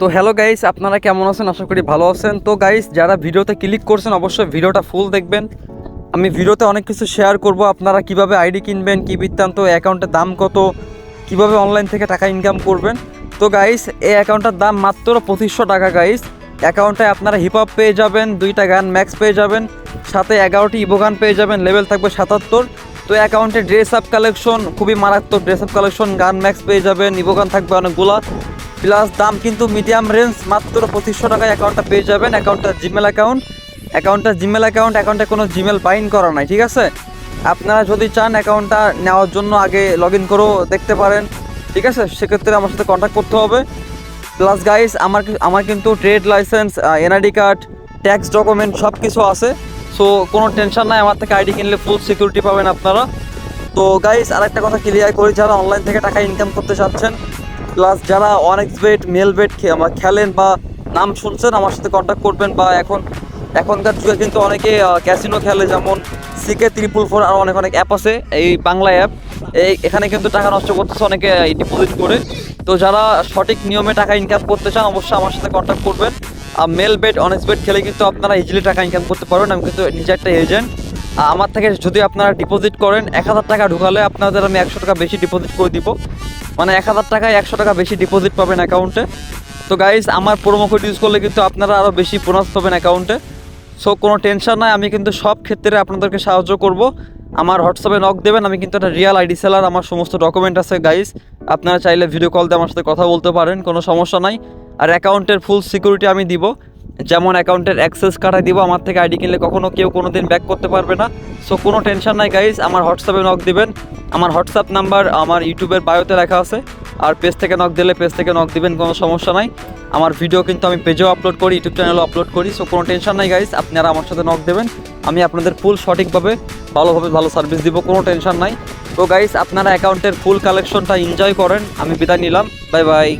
তো hello guys আপনারা কেমন আছেন? আশা করি ভালো আছেন। তো গাইস যারা ভিডিওতে ক্লিক করছেন, অবশ্যই ভিডিওটা ফুল দেখবেন। আমি ভিডিওতে অনেক কিছু শেয়ার করব। আপনারা কীভাবে আইডি কিনবেন, কি বৃত্তান্ত অ্যাকাউন্টের দাম কত, কীভাবে অনলাইন থেকে টাকা ইনকাম করবেন। তো গাইস এই অ্যাকাউন্টের দাম মাত্র পঁচিশশো টাকা গাইস অ্যাকাউন্টে আপনারা হিপ হপ পেয়ে যাবেন, দুইটা গান ম্যাক্স পেয়ে যাবেন। সাথে এগারোটি ইভো গান পেয়ে যাবেন লেভেল থাকবে সাতাত্তর। তো অ্যাকাউন্টে ড্রেস আপ কালেকশন খুবই মারাত্মক dress up collection gun max পেয়ে যাবেন ইভো গান থাকবে অনেকগুলা। প্লাস দাম কিন্তু মিডিয়াম রেঞ্জ, মাত্র পঁচিশশো টাকায় অ্যাকাউন্টটা পেয়ে যাবেন। অ্যাকাউন্টটা জিমেল অ্যাকাউন্ট অ্যাকাউন্টটা জিমেল অ্যাকাউন্ট অ্যাকাউন্টে কোনো জিমেল বাইন করা নাই, ঠিক আছে? আপনারা যদি চান অ্যাকাউন্টটা নেওয়ার জন্য আগে লগ ইন করেও দেখতে পারেন, ঠিক আছে? সেক্ষেত্রে আমার সাথে কন্ট্যাক্ট করতে হবে। প্লাস গাইস আমার আমার কিন্তু trade licence NID card tax document সব কিছু আছে। সো কোনো টেনশন নাই, আমার থেকে আইডি কিনলে ফুল সিকিউরিটি পাবেন আপনারা। তো গাইস আরেকটা কথা ক্লিয়ার করি, যারা অনলাইন থেকে টাকা ইনকাম করতে চাচ্ছেন প্লাস যারা অনেক বেট মেল বেট খেলেন বা নাম শুনছেন, আমার সাথে কন্ট্যাক্ট করবেন বা এখন, এখনকার যুগে কিন্তু অনেকে ক্যাসিনো খেলে, যেমন সিকে ত্রিপুল ফোর আর অনেক অনেক অ্যাপ আছে, এই বাংলা অ্যাপ এই, এখানে কিন্তু টাকা নষ্ট করতেছে অনেকে এই ডিপোজিট করে। তো যারা সঠিক নিয়মে টাকা ইনকাম করতে চান, অবশ্যই আমার সাথে কন্ট্যাক্ট করবেন। আর মেল বেট অনেস্ট বেট খেলে কিন্তু আপনারা ইজিলি টাকা ইনকাম করতে পারবেন। আমি কিন্তু নিজে একটা এজেন্ট আমার থেকে যদি আপনারা ডিপোজিট করেন, এক হাজার টাকা ঢুকালে আপনাদের আমি একশো টাকা বেশি ডিপোজিট করে দিব। মানে এক হাজার টাকায় একশো টাকা বেশি ডিপোজিট পাবেন অ্যাকাউন্টে তো গাইজ আমার প্রোমো কোড ইউজ করলে কিন্তু আপনারা আরও বেশি বোনাস পাবেন অ্যাকাউন্টে সো কোনো টেনশন নাই, আমি কিন্তু সব ক্ষেত্রে আপনাদেরকে সাহায্য করব। আমার হোয়াটসঅ্যাপে নক দেবেন, আমি কিন্তু একটা রিয়াল আইডি সেলার আমার সমস্ত ডকুমেন্ট আছে গাইজ আপনারা চাইলে ভিডিও কল দিয়ে আমার সাথে কথা বলতে পারেন, কোনো সমস্যা নাই। আর অ্যাকাউন্টের ফুল সিকিউরিটি আমি দিব। যেমন অ্যাকাউন্টের অ্যাক্সেস কাটাই দিব, আমার থেকে আইডি কিনলে কখনো কেউ কোনো দিন ব্যাক করতে পারবে না। সো কোনো টেনশন নাই গাইজ আমার হোয়াটসঅ্যাপে নক দিবেন। আমার হোয়াটসঅ্যাপ নাম্বার আমার ইউটিউবের বায়োতে লেখা আছে। আর পেজ থেকে নক দিলে পেজ থেকে নক দিবেন, কোনো সমস্যা নাই। আমার ভিডিও কিন্তু আমি পেজেও আপলোড করি ইউটিউব চ্যানেলেও আপলোড করি। সো কোনো টেনশন নাই গাইজ আপনারা আমার সাথে নক দেবেন। আমি আপনাদের ফুল সঠিকভাবে, ভালোভাবে, ভালো সার্ভিস দিব, কোনো টেনশন নাই। তো গাইজ আপনারা অ্যাকাউন্টের ফুল কালেকশনটা এনজয় করেন। আমি বিদায় নিলাম। Bye bye